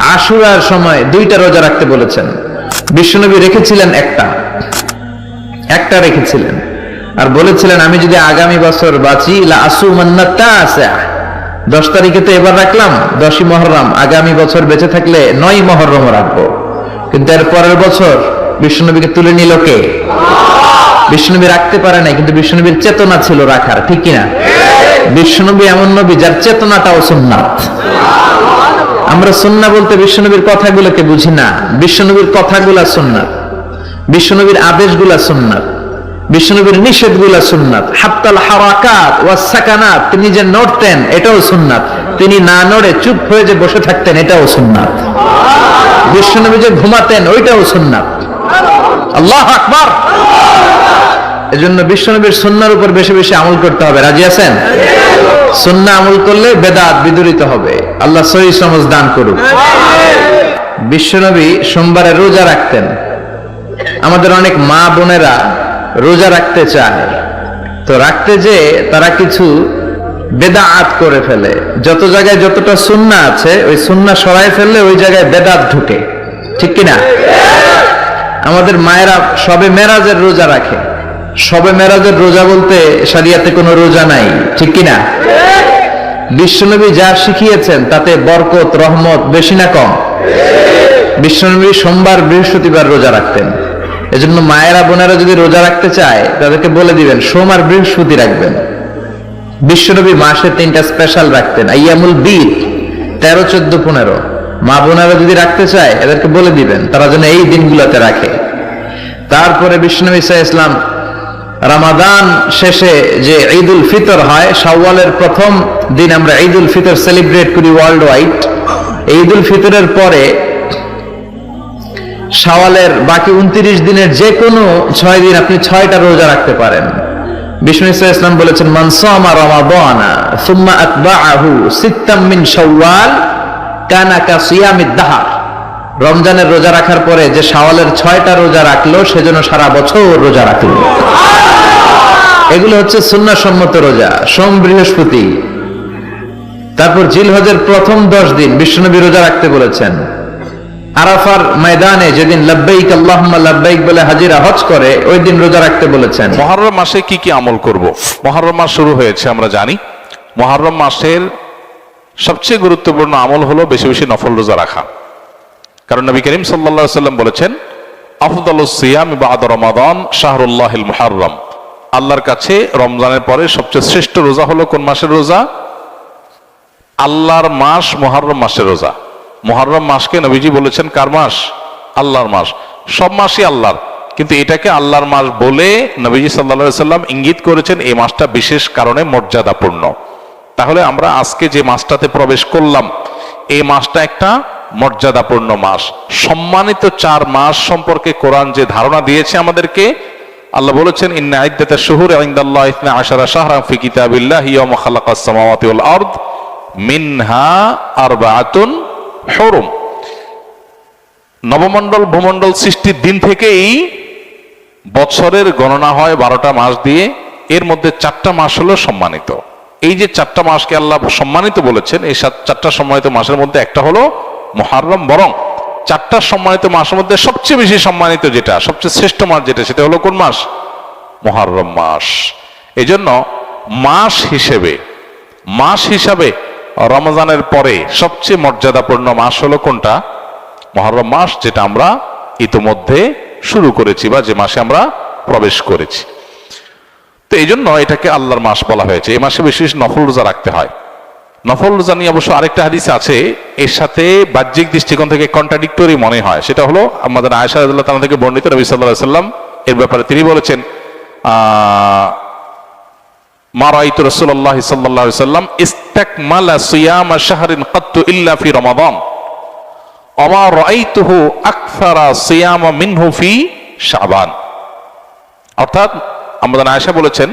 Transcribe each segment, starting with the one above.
আশুরার সময় দুইটা রোজা রাখতে বলেছেন। বিশ্বনবী রেখেছিলেন একটা। একটা রেখেছিলেন। আর বলেছিলেন, আমি যদি আগামী বছর বাঁচি আসু আছে দশ তারিখে তো এবার রাখলাম, দশই মহরম। আগামী বছর বেঁচে থাকলে নয় মহরম রাখব। কিন্তু এর পরের বছর বিষ্ণুনবীকে তুলে নিল কে? বিষ্ণুনবী রাখতে পারে নাই, কিন্তু বিষ্ণুনবীর চেতনা ছিল রাখার, ঠিক কিনা? বিষ্ণুনবী এমন নবী যার চেতনাটাও সুন্নাত। আমরা সুন্না বলতে বিশ্বনবীর কথাগুলোকে বুঝি না। বিশ্বনবীর কথাগুলা সুন্নাত। বিশ্বনবীর আদেশগুলা সুন্নাত। বিশ্বনবীর নিষেধগুলা সুন্নাত। হাত্তাল হারাকাত ওয়া সাকানাত, তিনি যে নড়তেন, এটাও সুন্নাত। তিনি না নড়ে চুপ হয়ে যে বসে থাকতেন, এটাও সুন্নাত। বিশ্বনবী যে ঘুমাতেন, ওইটাও সুন্নাত। আল্লাহ আকবার! এজন্য বিশ্বনবীর সুন্নার উপর বেশি বেশি আমল করতে হবে। রাজি আছেন? সুন্না আমল করলে বেদাত বিদরিত হবে। আল্লাহ সহি সমাজ দান করুক। বিশ্বনবী সোমবারে রোজা রাখতেন। আমাদের অনেক মা বোনেরা রোজা রাখতে চায়। তো রাখতে যে তারা কিছু বেদাত করে ফেলে। যত জায়গায় যতটা সুন্না আছে, ওই সুন্না সরাই ফেললে ওই জায়গায় বেদাত ঢুকে। ঠিক কিনা? আমাদের মায়েরা সবে মেরাজের রোজা রাখে। সবে মেরাজের রোজা বলতে সারিয়াতে কোনো রোজা নাই, ঠিক কিনা? বিশ্বনবী যা শিখিয়েছেন, তাতে বরকত, রহমত বেশি না কম? বিশ্বনবী সোমবার বৃহস্পতিবার রোজা রাখতেন। এজন্য মায়েরা, বোনেরা যদি রোজা রাখতে চায়, তাদেরকে বলে দিবেন, সোম আর বৃহস্পতি রাখবেন। বিশ্বনবী মাসে তিনটা স্পেশাল রাখতেন, আইয়ামুল বীর, তেরো, চোদ্দ, পনেরো। মা বোনেরা যদি রাখতে চায়, এদেরকে বলে দিবেন, তারা যেন এই দিনগুলোতে রাখে। তারপরে বিষ্ণু ইসা ইসলাম রামাদান শেষে যে ঈদ উল ফিতর হয় সাওয়ালের প্রথম দিন আমরা ঈদ উল ফিতর সেলিব্রেট করি ওয়ার্ল্ড ওয়াইড ঈদ উল ফিতরের পরে সাওয়ালের বাকি উনত্রিশ দিনের যে কোনো ছয় দিন আপনি ছয়টা রোজা রাখতে পারেন। বিষ্ণু ইসা ইসলাম বলেছেন মানসামা রমাদানা সুম্মা আতবাআহু সিত্তাম মিন শাওয়াল কানা সিয়ামিদ দাহার। রমজানের রোজা রাখার পরে যে শাওয়ালের ছয়টা রোজা রাখল সেজন্য সারা বছর রোজা রাখল এগুলো হচ্ছে সুন্নাসম্মত রোজা, সোম বৃহস্পতি। তারপর জিলহজের প্রথম দশ দিন বিষ্ণুনবী রোজা রাখতে বলেছেন, আরাফার ময়দানে যেদিন লব্বাইক আল্লাহুম্মা লাব্বাইক বলে হাজিরা হজ করে, ওই দিন রোজা রাখতে বলেছেন। মহরম মাসে কি কি আমল করব? মহরম মাস শুরু হয়েছে, আমরা জানি। মহরম মাসের সবচেয়ে গুরুত্বপূর্ণ আমল হলো বেশি বেশি নফল রোজা রাখা। কারণ নবী করিম সাল্লা সাল্লাম বলেছেন, আফদল সিয়াম বাদ রমাদান শাহরুল্লাহিল মুহাররম। আল্লাহর কাছে রমজানের পরে সবচেয়ে শ্রেষ্ঠ রোজা হলো কোন মাসের রোজা? আল্লাহর মাস মহরম মাসের রোজা। মহরম মাসকে নবীজি বলেছেন কার মাস? আল্লাহর মাস। সব মাসই আল্লাহর। কিন্তু এটাকে আল্লাহর মাস বলে নবীজি সাল্লা সাল্লাম ইঙ্গিত করেছেন এই মাসটা বিশেষ কারণে মর্যাদাপূর্ণ। তাহলে আমরা আজকে যে মাসটাতে প্রবেশ করলাম, এই মাসটা একটা মর্যাদাপূর্ণ মাস। সম্মানিত চার মাস সম্পর্কে কোরআন যে ধারণা দিয়েছে আমাদেরকে, আল্লাহ বলেছেন, ইন্না আইদ্দাতা শুহুর ইনদাল্লাহ ইসনা আশারা শাহরাম ফি কিতাবিল্লাহ ইয়াউমা খালাকাস সামাওয়াতি ওয়াল আরদ মিনহা নবমণ্ডল সৃষ্টির দিন থেকেই বছরের গণনা হয় বারোটা মাস দিয়ে। এর মধ্যে চারটা মাস হলো সম্মানিত। এই যে চারটা মাসকে আল্লাহ সম্মানিত বলেছেন, এই চারটা সম্মানিত মাসের মধ্যে একটা হলো মহারম বরং চারটা সম্মানিত মাসের মধ্যে সবচেয়ে বেশি সম্মানিত যেটা, সবচেয়ে শ্রেষ্ঠ মাস যেটা, সেটা হলো কোন মাস? মহারম মাস। এই জন্য মাস হিসেবে, মাস হিসাবে রমজানের পরে সবচেয়ে মর্যাদাপূর্ণ মাস হলো কোনটা? মহরম মাস যেটা আমরা ইতোমধ্যে শুরু করেছি বা যে মাসে আমরা প্রবেশ করেছি। তো এই জন্য এটাকে আল্লাহর মাস বলা হয়েছে। এই মাসে বিশেষ নফল রোজা রাখতে হয়। নফল রোজা নিয়ে অবশ্য আরেকটা হাদিস আছে, এর সাথে বাহ্যিক দৃষ্টিকোণ থেকে কন্ট্রাডিক্টরি মনে হয়। সেটা হলো, আমাদের আয়সা তাআলা থেকে বর্ণিত সাল্লাল্লাহু আলাইহি সাল্লাম, এর ব্যাপারে তিনি বলেছেন, আহ, মা রাআইতু রাসূলুল্লাহ সাল্লাল্লাহু আলাইহি সাল্লাম, ইস্তাকমালা সিয়ামা শাহরিন কাত্তু ইল্লা ফি রমাদান। আমা রাআইতুহু আকসারা সিয়ামা মিনহু ফি অর্থাৎ, আমাদের আয়েশা বলেছেন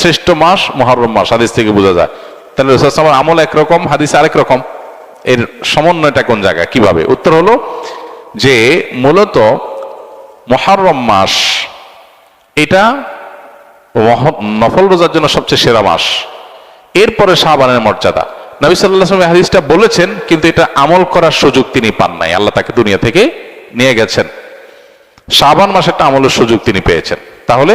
শ্রেষ্ঠ মাস, মহরম মাস, হাদিস থেকে বোঝা যায়। তাহলে রসুলামের আমল একরকম হাদিস আরেক রকম। এর সমন্বয়টা কোন জায়গায়, কীভাবে? উত্তর হলো যে, মূলত মহরম মাস, এটা নফল রোজার জন্য সবচেয়ে সেরা মাস। এরপরে শাহবানের মর্যাদা। নবী সাল্লাহ হাদিসটা বলেছেন, কিন্তু এটা আমল করার সুযোগ তিনি পান নাই। আল্লাহ তাকে দুনিয়া থেকে নিয়ে গেছেন। শাহবান মাসেরটা আমলের সুযোগ তিনি পেয়েছেন। তাহলে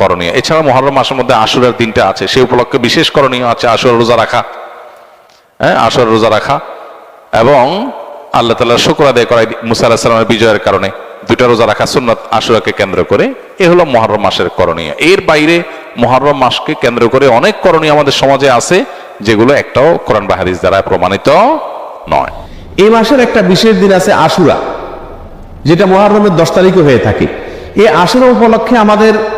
করণীয়। এছাড়া মহরম মাসের মধ্যে আশুরার দিনটা আছে। সেই উপলক্ষে বিশেষ করণীয় আছে আশুর রোজা রাখা। হ্যাঁ আশুর রোজা রাখা। এবং আল্লাহ তাল্লাহ শুক্র আদায় করা মুসা বিজয়ের কারণে দুটা রোজা রাখা সুন্নত আশুরাকে কেন্দ্র করে। এ হলো মহরম মাসের করণীয়। এর বাইরে মহরম মাসকে কেন্দ্র করে অনেক করণীয় আমাদের সমাজে আছে, যেগুলো একটাও কোরআন বা হাদিস দ্বারা প্রমাণিত নয়। এই মাসের একটা বিশেষ দিন আছে আশুরা, যেটা মহারমের দশ তারিখে হয়ে থাকে। এই আশুরা উপলক্ষে আমাদের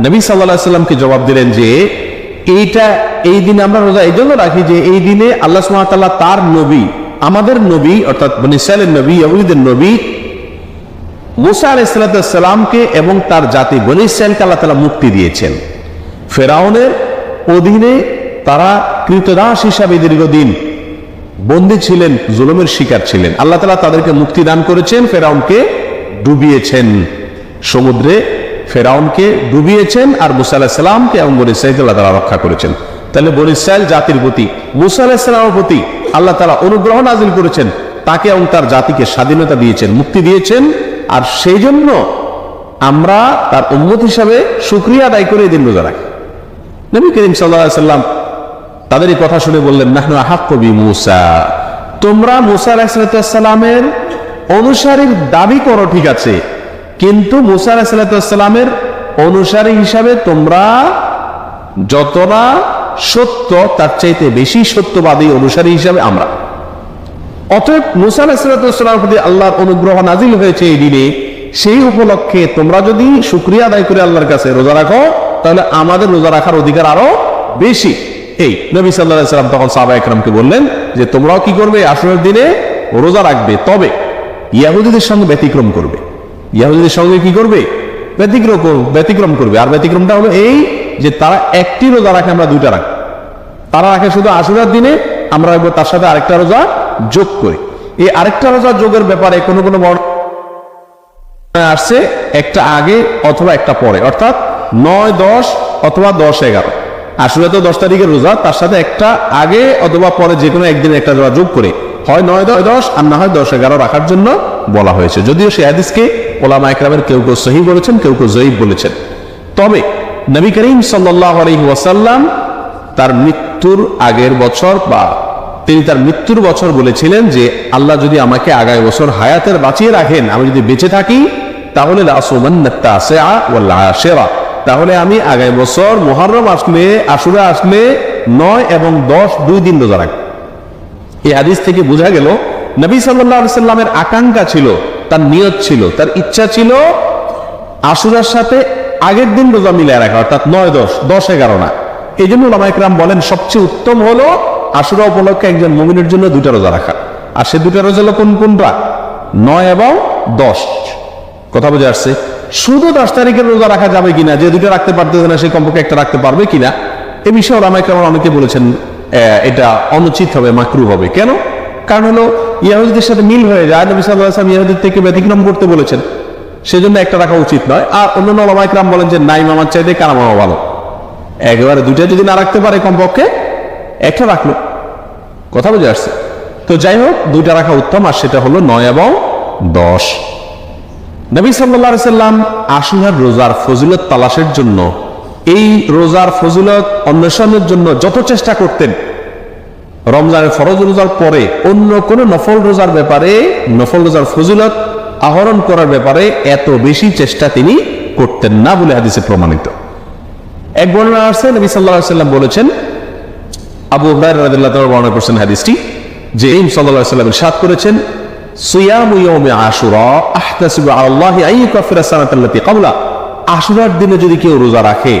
নবী সাল্লাহ সাল্লামকে জবাব দিলেন যে, এইটা এই দিনে আমরা রোজা এই জন্য রাখি যে, এই দিনে আল্লাহ সুমাতাল্লাহ তার নবী, আমাদের নবী, অর্থাৎ বনিসালের নবী, ইয়াহুদিদের নবী, মুসা আলাইসালামকে এবং তার জাতি বনি ইসরায়েলকে আল্লাহ তালা মুক্তি দিয়েছেন। ফেরাউনের অধীনে তারা কৃতদাস হিসাবে দীর্ঘদিন বন্দী ছিলেন, জুলুমের শিকার ছিলেন। আল্লাহ তালা তাদেরকে মুক্তি দান করেছেন, ফেরাউনকে ডুবিয়েছেন সমুদ্রে। ফেরাউনকে ডুবিয়েছেন আর মুসা আলাহিসাল্লামকে এবং বনি ইসরায়েলকে আল্লাহ তালা রক্ষা করেছেন। তাহলে বনি ইসরায়েল জাতির প্রতি, মুসা আলাহিসাল্লামের প্রতি আল্লাহ তালা অনুগ্রহ নাজিল করেছেন, তাকে এবং তার জাতিকে স্বাধীনতা দিয়েছেন, মুক্তি দিয়েছেন আর সেই জন্য আমরা তার উন্মত হিসাবে সুক্রিয়া আদায় করে দিন রোজা রাখি। নবী করিম সাল্লাহ সাল্লাম তাদের এই কথা শুনে বললেন, নাহনু আহাক কবি মুসা। তোমরা মুসা আলাহিসাল্লামের অনুসারীর দাবি করো, ঠিক আছে। কিন্তু মুসা আলাহিসাল্লামের অনুসারী হিসাবে তোমরা যতটা সত্য, তার চাইতে বেশি সত্যবাদী অনুসারী হিসাবে আমরা। অতএব মুসা আলাহিসাল্লামের প্রতি আল্লাহর অনুগ্রহ নাজিল হয়েছে এই দিনে। সেই উপলক্ষে তোমরা যদি শুক্রিয়া আদায় করে আল্লাহর কাছে রোজা রাখো, তাহলে আমাদের রোজা রাখার অধিকার আরও বেশি। এই নবী সাল্লাহ সাল্লাম তখন সাহবা একরামকে বললেন যে, তোমরাও কি করবে? আসরের দিনে রোজা রাখবে, তবে ইয়াহুদিদের সঙ্গে ব্যতিক্রম করবে। ইয়াহুদিদের সঙ্গে কি করবে? ব্যতিক্রম কর- ব্যতিক্রম করবে। আর ব্যতিক্রমটা হলো এই যে তারা একটি রোজা রাখে, আমরা দুইটা রাখি। তারা রাখে শুধু আশুরার দিনে, আমরা রাখব তার সাথে আরেকটা রোজা যোগ করি। এই আরেকটা রোজা যোগের ব্যাপারে কোনো কোনো আসছে, একটা আগে অথবা একটা পরে। অর্থাৎ নয়, দশ অথবা দশ, এগারো। আসলে তো দশ তারিখের রোজা, তার সাথে একটা আগে অথবা পরে যে কোনো একদিন একটা রোজা যোগ করে। হয় নয় দশ দশ, আর না হয় দশ, এগারো রাখার জন্য বলা হয়েছে। যদিও সে হাদিসকে ওলামা একরামের কেউ কেউ সহি বলেছেন, কেউ কেউ জয়ীব বলেছেন। তবে নবী করিম সাল্লাহ আলহি তার মৃত্যুর আগের বছর বা তিনি তার মৃত্যুর বছর বলেছিলেন যে, আল্লাহ যদি আমাকে আগামী বছর হায়াতের বাঁচিয়ে রাখেন, আমি যদি বেঁচে থাকি, তাহলে তাহলে আমি আগামী বছর মহরম আসলে, আশুরা আসলে, নয় এবং দশ দুই দিন রোজা রাখব। এই হাদিস থেকে বোঝা গেল, নবী সাল্লাহ সাল্লামের আকাঙ্ক্ষা ছিল তার নিয়ত ছিল, তার ইচ্ছা ছিল আশুরার সাথে আগের দিন রোজা মিলে রাখা, অর্থাৎ নয় দশ দশ এগারো না। এই জন্য লামাইকরাম বলেন, সবচেয়ে উত্তম হলো আশুরা উপলক্ষে একজন মুমিনের জন্য দুটা রোজা রাখা। আর সে দুটা রোজা হলো কোন, কোনটা? নয় এবং দশ। কথা বোঝা আসছে? শুধু দশ তারিখের রোজা রাখা যাবে কিনা, যে দুটো রাখতে পারতেছে না, সে কমপক্ষে একটা রাখতে পারবে কিনা, এ বিষয়ে ওলামাইকরাম অনেকে বলেছেন এটা অনুচিত হবে, মাকরু হবে। কেন? কারণ হলো ইয়াহুদিদের সাথে মিল হয়ে যায়। নবী সাল্লাহ আসলাম ইয়াহুদের থেকে ব্যতিক্রম করতে বলেছেন। সেজন্য একটা রাখা উচিত নয়। আর অন্যান্য ওলামাইকরাম বলেন যে, নাই মামার চাইতে কারা মামা ভালো? একেবারে দুইটা যদি না রাখতে পারে কমপক্ষে, একটা রাখল। কথা বুঝে আসছে? তো যাই হোক, দুইটা রাখা উত্তম, আর সেটা হলো নয় এবং দশ। নবী সাল্লাহ সাল্লাম আশুরার রোজার ফজিলত তালাশের জন্য, এই রোজার ফজিলত অন্বেষণের জন্য যত চেষ্টা করতেন রমজানের ফরজ রোজার পরে অন্য কোন নফল রোজার ব্যাপারে, নফল রোজার ফজিলত আহরণ করার ব্যাপারে এত বেশি চেষ্টা তিনি করতেন না বলে হাদিসে প্রমাণিত। এক বর্ণনা আছে নবী সাল্লাহ সাল্লাম বলেছেন, আবু হুরায়রা রাদিয়াল্লাহু বর্ণনা করছেন হাদিসটি, যে ইম আলাইহি ওয়াসাল্লাম করেছেন আশুরার দিনে যদি কেউ রোজা রাখে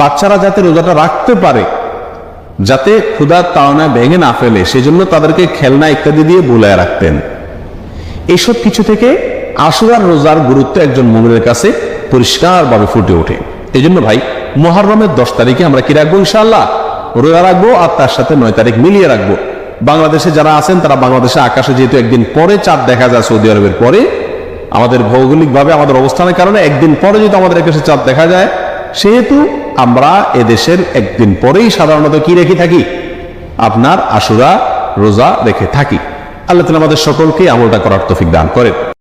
বাচ্চারা যাতে রোজাটা রাখতে পারে, যাতে ক্ষুধার তাড়না ভেঙে না ফেলে, সেজন্য তাদেরকে খেলনা ইত্যাদি দিয়ে বুলায় রাখতেন। এইসব কিছু থেকে আশুরার রোজার গুরুত্ব একজন মুমিনের কাছে পরিষ্কারভাবে ফুটে ওঠে। এই জন্য ভাই মহরমের দশ তারিখে আমরা কি রাখব ইনশাল্লাহ রোজা রাখব আর তার সাথে নয় তারিখ মিলিয়ে রাখব। বাংলাদেশে যারা আছেন, তারা বাংলাদেশে আকাশে যেহেতু একদিন পরে চাঁদ দেখা যায় সৌদি আরবের পরে, আমাদের ভৌগোলিকভাবে আমাদের অবস্থানের কারণে একদিন পরে যদি আমাদের আকাশে চাঁদ দেখা যায়, সেহেতু আমরা এদেশের একদিন পরেই সাধারণত কি রেখে থাকি? আপনার আশুরা, রোজা রেখে থাকি। আল্লাহ তালা আমাদের সকলকে আমলটা করার তফিক দান করেন।